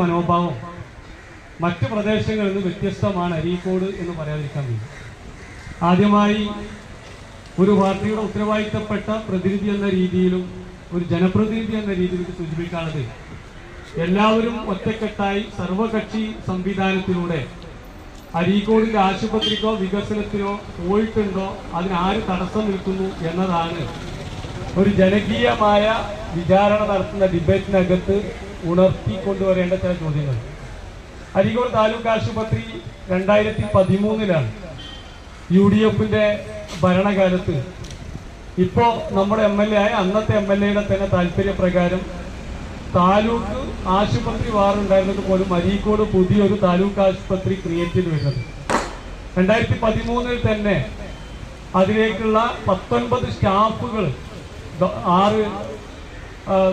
മനോഭാവം. മറ്റ് പ്രദേശങ്ങളിൽ നിന്ന് വ്യത്യസ്തമാണ് അരീക്കോട് എന്ന് പറയാതിരിക്കാൻ വേണ്ടി ആദ്യമായി ഒരു പാർട്ടിയുടെ ഉത്തരവാദിത്തപ്പെട്ട പ്രതിനിധി എന്ന രീതിയിലും ഒരു ജനപ്രതിനിധി എന്ന രീതിയിലും സൂചിപ്പിക്കാനുള്ളത് എല്ലാവരും ഒറ്റക്കെട്ടായി സർവകക്ഷി സംവിധാനത്തിലൂടെ അരീക്കോടിന്റെ ആശുപത്രിക്കോ വികസനത്തിനോ പോയിട്ടുണ്ടോ അതിനാര് തടസ്സം നിൽക്കുന്നു എന്നതാണ് ഒരു ജനകീയമായ വിചാരണ നടത്തുന്ന ഡിബേറ്റിനകത്ത് ഉണർത്തിക്കൊണ്ടുവരേണ്ട ചില ചോദ്യങ്ങൾ. അരികോട് താലൂക്ക് ആശുപത്രി രണ്ടായിരത്തി പതിമൂന്നിലാണ് യു ഡി എഫിന്റെ ഭരണകാലത്ത്. ഇപ്പോൾ നമ്മുടെ എം എൽ എ ആയ അന്നത്തെ എം എൽ എയുടെ തന്നെ താല്പര്യപ്രകാരം താലൂക്ക് ആശുപത്രി വാറുണ്ടായിരുന്നത് പോലും അരീക്കോട് പുതിയൊരു താലൂക്ക് ആശുപത്രി ക്രിയേറ്റ് ചെയ്ത് വരുന്നത്. രണ്ടായിരത്തി പതിമൂന്നിൽ തന്നെ അതിലേക്കുള്ള പത്തൊൻപത് സ്റ്റാഫുകൾ ആറ്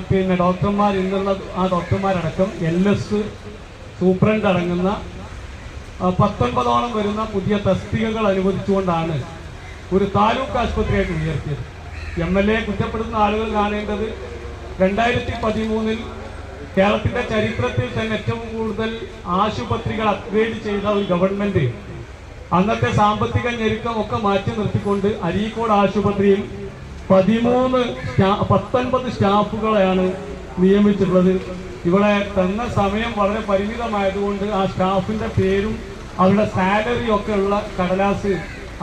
പിന്നെ ഡോക്ടർമാർ ഇന്നുള്ള ആ ഡോക്ടർമാരടക്കം എൽ എസ് സൂപ്രണ്ട് അടങ്ങുന്ന പത്തൊൻപതോളം വരുന്ന പുതിയ തസ്തികകൾ അനുവദിച്ചുകൊണ്ടാണ് ഒരു താലൂക്ക് ആശുപത്രിയായിട്ട് ഉയർത്തിയത്. എം എൽ എ കുറ്റപ്പെടുത്തുന്ന ആളുകൾ കാണേണ്ടത് രണ്ടായിരത്തി പതിമൂന്നിൽ കേരളത്തിന്റെ ചരിത്രത്തിൽ തന്നെ ഏറ്റവും കൂടുതൽ ആശുപത്രികൾ അപ്ഗ്രേഡ് ചെയ്ത ഒരു ഗവൺമെന്റ് അന്നത്തെ സാമ്പത്തിക ഞെരുക്കം ഒക്കെ മാറ്റി നിർത്തിക്കൊണ്ട് അരീക്കോട് ആശുപത്രിയിൽ പതിമൂന്ന് പത്തൊൻപത് സ്റ്റാഫുകളെയാണ് നിയമിച്ചിട്ടുള്ളത്. ഇവിടെ തന്ന സമയം വളരെ പരിമിതമായതുകൊണ്ട് ആ സ്റ്റാഫിന്റെ പേരും അവരുടെ സാലറി ഒക്കെ ഉള്ള കടലാസ്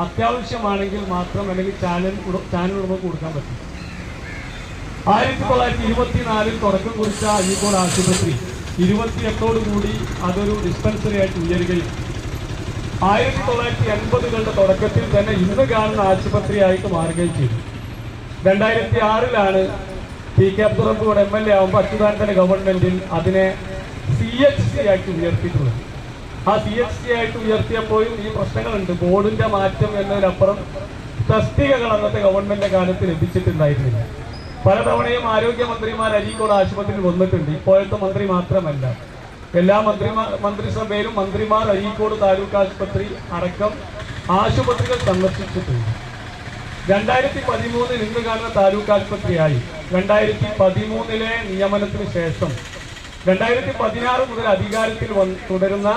അത്യാവശ്യമാണെങ്കിൽ മാത്രം അല്ലെങ്കിൽ ചാനൽ ചാനൽ ഉടമക്ക് കൊടുക്കാൻ പറ്റും. ആയിരത്തി തൊള്ളായിരത്തി ഇരുപത്തിനാലിൽ തുടക്കം കുറിച്ച അഴീക്കോട് ആശുപത്രി ഇരുപത്തിയെട്ടോടു കൂടി അതൊരു ഡിസ്പെൻസറി ആയിട്ട് ഉയരുകയും ആയിരത്തി തൊള്ളായിരത്തി എൺപതുകളുടെ തുടക്കത്തിൽ തന്നെ ഇന്ന് കാണുന്ന ആശുപത്രിയായിട്ട് മാറുകയും ചെയ്തു. രണ്ടായിരത്തി ആറിലാണ് പി കെ അബ്ദുറബ്ബൂടെ എം എൽ എ ആകുമ്പോൾ അച്യുതാനന്ദന്റെ ഗവൺമെന്റിൽ അതിനെ സി എച്ച് സി ആയിട്ട് ഉയർത്തിയിട്ടുള്ളത്. ആ സി എച്ച് സി ആയിട്ട് ഉയർത്തിയപ്പോഴും ഈ പ്രശ്നങ്ങളുണ്ട്. ബോർഡിന്റെ മാറ്റം എന്നതിനപ്പുറം തസ്തികകൾ അന്നത്തെ ഗവൺമെന്റിന്റെ കാലത്ത് ലഭിച്ചിട്ടുണ്ടായിരുന്നില്ല. പലതവണയും ആരോഗ്യമന്ത്രിമാർ അരീക്കോട് ആശുപത്രിയിൽ വന്നിട്ടുണ്ട്. ഇപ്പോഴത്തെ മന്ത്രി മാത്രമല്ല. എല്ലാ മന്ത്രിമാർ മന്ത്രിസഭയിലും മന്ത്രിമാർ അരീക്കോട് താലൂക്ക് ആശുപത്രി അടക്കം ആശുപത്രികൾ സന്ദർശിച്ചിട്ടുണ്ട്. രണ്ടായിരത്തി പതിമൂന്നിൽ ഇന്ന് കാണുന്ന താലൂക്ക് ആശുപത്രിയായി. രണ്ടായിരത്തി പതിമൂന്നിലെ നിയമനത്തിന് ശേഷം രണ്ടായിരത്തി പതിനാറ് മുതൽ അധികാരത്തിൽ തുടരുന്ന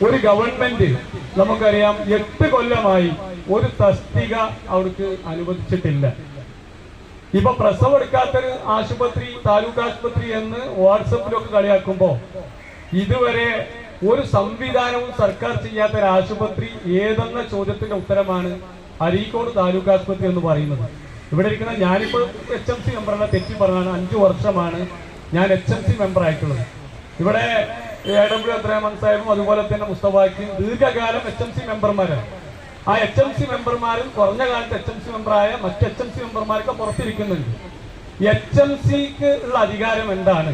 ഒരു ഗവൺമെന്റ് നമുക്കറിയാം എട്ട് കൊല്ലമായി ഒരു തസ്തിക അവർക്ക് അനുവദിച്ചിട്ടില്ല. ഇപ്പൊ പ്രസവം എടുക്കാത്തൊരു ആശുപത്രി താലൂക്ക് ആശുപത്രി എന്ന് വാട്സപ്പിലൊക്കെ കളിയാക്കുമ്പോ ഇതുവരെ ഒരു സംവിധാനവും സർക്കാർ ചെയ്യാത്ത ഒരു ആശുപത്രി ഏതെന്ന ചോദ്യത്തിന്റെ ഉത്തരമാണ് അരീക്കോട് താലൂക്ക് ആശുപത്രി എന്ന് പറയുന്നത്. ഇവിടെ ഇരിക്കുന്ന ഞാനിപ്പോൾ എച്ച് എം സി മെമ്പറല്ല തെറ്റി പറഞ്ഞാണ് അഞ്ചു വർഷമാണ് ഞാൻ എച്ച് എം സി മെമ്പർ ആയിട്ടുള്ളത്. ഇവിടെ എ ഡബ്ല്യു അബ്രഹ്മൻ സാഹിബും അതുപോലെ തന്നെ മുസ്തഫാക്കിയും ദീർഘകാലം എച്ച് എം സി മെമ്പർമാരാണ് ആ എച്ച് എം സി മെമ്പർമാരും കുറഞ്ഞ കാലത്ത് എച്ച് എം സി മെമ്പറായ മറ്റ് എച്ച് എം സി മെമ്പർമാരൊക്കെ പുറത്തിരിക്കുന്നുണ്ട്. എച്ച് എം സിക്ക് ഉള്ള അധികാരം എന്താണ്?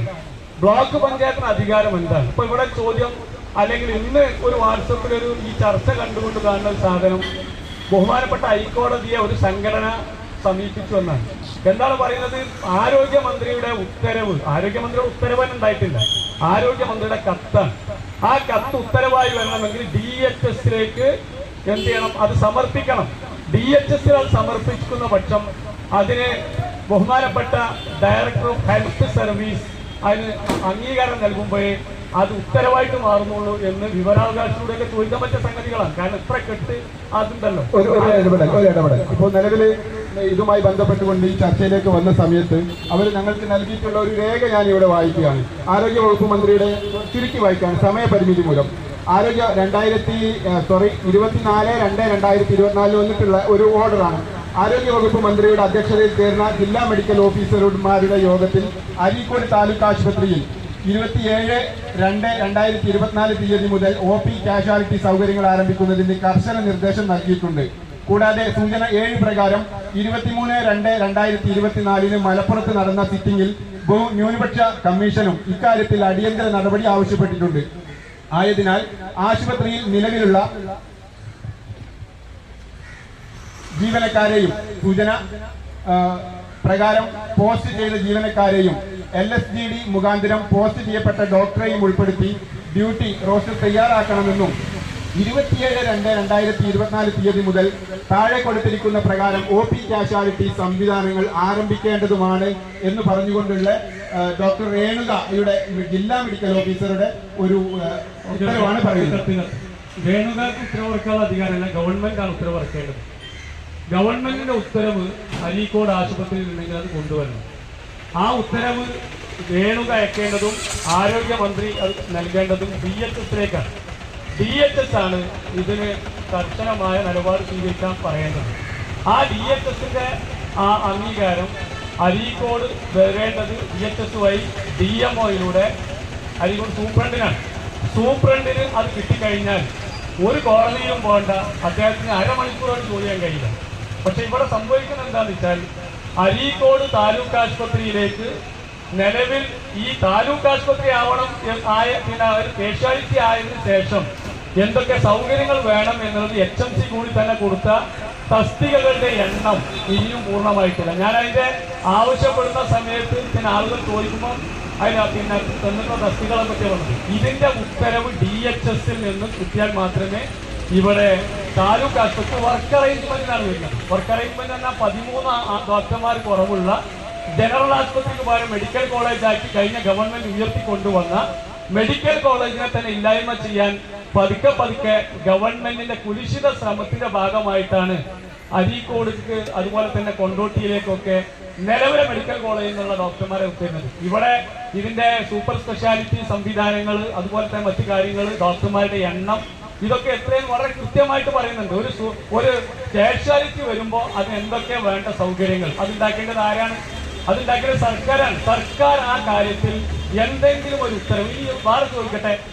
ബ്ലോക്ക് പഞ്ചായത്തിന് അധികാരം എന്താണ്? ഇപ്പൊ ഇവിടെ ചോദ്യം അല്ലെങ്കിൽ ഇന്ന് ഒരു വാട്സപ്പിൽ ഒരു ഈ ചർച്ച കണ്ടുകൊണ്ട് കാണുന്ന ഒരു സാധനം ബഹുമാനപ്പെട്ട ഹൈക്കോടതിയെ ഒരു സംഘടന സമീപിച്ചു എന്നാണ്. എന്താണ് പറയുന്നത്? ആരോഗ്യമന്ത്രിയുടെ ഉത്തരവ് ആരോഗ്യമന്ത്രിയുടെ ഉത്തരവ് തന്നെ ഉണ്ടായിട്ടില്ല ആരോഗ്യമന്ത്രിയുടെ കത്താണ്. ആ കത്ത് ഉത്തരവായി വരണമെങ്കിൽ ഡി എച്ച് എസിലേക്ക് എന്ത് ചെയ്യണം? അത് സമർപ്പിക്കണം. ഡി എച്ച് എസിൽ അത് സമർപ്പിക്കുന്ന പക്ഷം അതിന് ബഹുമാനപ്പെട്ട ഡയറക്ടർ ഓഫ് ഹെൽത്ത് സർവീസ് അതിന് അംഗീകാരം നൽകുമ്പോഴേ അത് ഉത്തരവായിട്ട് മാറുന്നുള്ളൂ എന്ന് വിവരാവകാശത്തിലൂടെ ചോദിക്കാൻ പറ്റിയ ഇടപെടൽ ഇപ്പോൾ നിലവിൽ ഇതുമായി ബന്ധപ്പെട്ടുകൊണ്ട് ഈ ചർച്ചയിലേക്ക് വന്ന സമയത്ത് അവർ ഞങ്ങൾക്ക് നൽകിയിട്ടുള്ള ഒരു രേഖ ഞാൻ ഇവിടെ വായിക്കുകയാണ്. ആരോഗ്യ വകുപ്പ് മന്ത്രിയുടെ ചുരുക്കി വായിക്കുകയാണ് സമയപരിമിതി മൂലം. ആരോഗ്യ രണ്ടായിരത്തി സോറി ഇരുപത്തിനാല് രണ്ട് രണ്ടായിരത്തി ഇരുപത്തിനാലിൽ വന്നിട്ടുള്ള ഒരു ഓർഡറാണ്. ആരോഗ്യ വകുപ്പ് മന്ത്രിയുടെ അധ്യക്ഷതയിൽ ചേർന്ന ജില്ലാ മെഡിക്കൽ ഓഫീസർമാരുടെ യോഗത്തിൽ അരീക്കോട് താലൂക്ക് ആശുപത്രിയിൽ ഇരുപത്തിയേഴ് രണ്ട് രണ്ടായിരത്തി ഇരുപത്തിനാല് തീയതി മുതൽ ഒ പി കാഷ്വാലിറ്റി സൗകര്യങ്ങൾ ആരംഭിക്കുന്നതിന് കർശന നിർദ്ദേശം നൽകിയിട്ടുണ്ട്. കൂടാതെ സൂചന ഏഴ് പ്രകാരം ഇരുപത്തിമൂന്ന് രണ്ട് രണ്ടായിരത്തി ഇരുപത്തിനാലിന് മലപ്പുറത്ത് നടന്ന സിറ്റിംഗിൽ ന്യൂനപക്ഷ കമ്മീഷനും ഇക്കാര്യത്തിൽ അടിയന്തര നടപടി ആവശ്യപ്പെട്ടിട്ടുണ്ട്. ആയതിനാൽ ആശുപത്രിയിൽ നിലവിലുള്ള ജീവനക്കാരെയും സൂചന പ്രകാരം പോസ്റ്റ് ചെയ്ത ജീവനക്കാരെയും എൽ എസ് ജി ഡി മുഖാന്തരം പോസ്റ്റ് ചെയ്യപ്പെട്ട ഡോക്ടറെയും ഉൾപ്പെടുത്തി ഡ്യൂട്ടി റോസ്റ്റർ തയ്യാറാക്കണമെന്നും ഇരുപത്തിയേഴ് രണ്ട് രണ്ടായിരത്തി ഇരുപത്തിനാല് തീയതി മുതൽ താഴെ കൊടുത്തിരിക്കുന്ന പ്രകാരം ഒ പി കാഷ്വാലിറ്റി സംവിധാനങ്ങൾ ആരംഭിക്കേണ്ടതുമാണ് എന്ന് പറഞ്ഞുകൊണ്ടുള്ള ഡോക്ടർ രേണുകയുടെ ജില്ലാ മെഡിക്കൽ ഓഫീസറുടെ ഒരു ഉത്തരവാണ് പറയുന്നത്. രേണുകാർക്ക് ഉത്തരവിറക്കാനുള്ള അധികാരമല്ല ഗവൺമെന്റാണ് ഉത്തരവിറക്കേണ്ടത്. ഗവൺമെന്റിന്റെ ഉത്തരവ് അരീക്കോട് ആശുപത്രിയിൽ ഉണ്ടെങ്കിൽ അത് കൊണ്ടുവരണം. ആ ഉത്തരവ് വേണുക അയക്കേണ്ടതും ആരോഗ്യമന്ത്രി അത് നൽകേണ്ടതും ഡി എച്ച് എസിലേക്കാണ് ഡി എച്ച് എസ് ആണ് ഇതിന് കർശനമായ നിലപാട് സ്വീകരിക്കാൻ പറയേണ്ടത്. ആ ഡി എച്ച് എസിന്റെ ആ അംഗീകാരം അരീക്കോട് വരേണ്ടത് ഡി എച്ച് എസ് വഴി ഡി എം ഒയിലൂടെ അരീക്കോട് സൂപ്രണ്ടിനാണ്. സൂപ്രണ്ടിന് അത് കിട്ടിക്കഴിഞ്ഞാൽ ഒരു കോടതിയിലും പോകണ്ട അദ്ദേഹത്തിന് അരമണിക്കൂറോട് ചോദിക്കാൻ കഴിയില്ല. പക്ഷെ ഇവിടെ സംഭവിക്കുന്നത് എന്താണെന്ന് വെച്ചാൽ അരീക്കോട് താലൂക്ക് ആശുപത്രിയിലേക്ക് നിലവിൽ ഈ താലൂക്ക് ആശുപത്രി ആവണം ആയ പിന്നെ ഒരു സ്പെഷ്യാലിറ്റി ആയതിനു ശേഷം എന്തൊക്കെ സൗകര്യങ്ങൾ വേണം എന്നുള്ളത് എച്ച് എം സി കൂടി തന്നെ കൊടുത്ത തസ്തികകളുടെ എണ്ണം ഇനിയും പൂർണമായിട്ടില്ല. ഞാൻ അതിന്റെ ആവശ്യപ്പെടുന്ന സമയത്ത് പിന്നെ ആളുകൾ ചോദിക്കുമ്പോൾ അതിന് പിന്നെ തന്നിട്ടുള്ള തസ്തികളെ പറ്റി പറഞ്ഞു ഇതിന്റെ ഉത്തരവ് ഡി എച്ച് എസിൽ നിന്ന് കിട്ടിയാൽ മാത്രമേ ഇവിടെ താലൂക്ക് ആശുപത്രി വർക്ക് അറേഞ്ച്മെന്റിനാണ് വരുന്നത്. വർക്ക് അറേഞ്ച്മെന്റ് എന്നാൽ പതിമൂന്ന് ഡോക്ടർമാർ കുറവുള്ള ജനറൽ ആശുപത്രിക്ക് പകരം മെഡിക്കൽ കോളേജ് ആക്കി കഴിഞ്ഞ ഗവൺമെന്റ് ഉയർത്തിക്കൊണ്ടുവന്ന മെഡിക്കൽ കോളേജിനെ തന്നെ ഇല്ലായ്മ ചെയ്യാൻ പതുക്കെ പതുക്കെ ഗവൺമെന്റിന്റെ കുലിശിത ശ്രമത്തിന്റെ ഭാഗമായിട്ടാണ് അരീക്കോടിക്ക് അതുപോലെ തന്നെ കൊണ്ടോട്ടിയിലേക്കൊക്കെ നിലവിലെ മെഡിക്കൽ കോളേജിൽ നിന്നുള്ള ഡോക്ടർമാരെ ഉത്തരുന്നത് ഇവിടെ ഇതിന്റെ സൂപ്പർ സ്പെഷ്യാലിറ്റി സംവിധാനങ്ങൾ അതുപോലെ തന്നെ മറ്റു കാര്യങ്ങൾ ഡോക്ടർമാരുടെ എണ്ണം ഇതൊക്കെ എത്രയും വളരെ കൃത്യമായിട്ട് പറയുന്നുണ്ട്. ഒരു ഒരു സ്റ്റേഷ്യാലിറ്റി വരുമ്പോൾ അത് എന്തൊക്കെ വേണ്ട സൗകര്യങ്ങൾ? അതുണ്ടാക്കേണ്ടത് ആരാണ്? അതുണ്ടാക്കിയത് സർക്കാരാണ്. സർക്കാർ ആ കാര്യത്തിൽ എന്തെങ്കിലും ഒരു ഉത്തരവ്. ഈ വേറെ ചോദിക്കട്ടെ.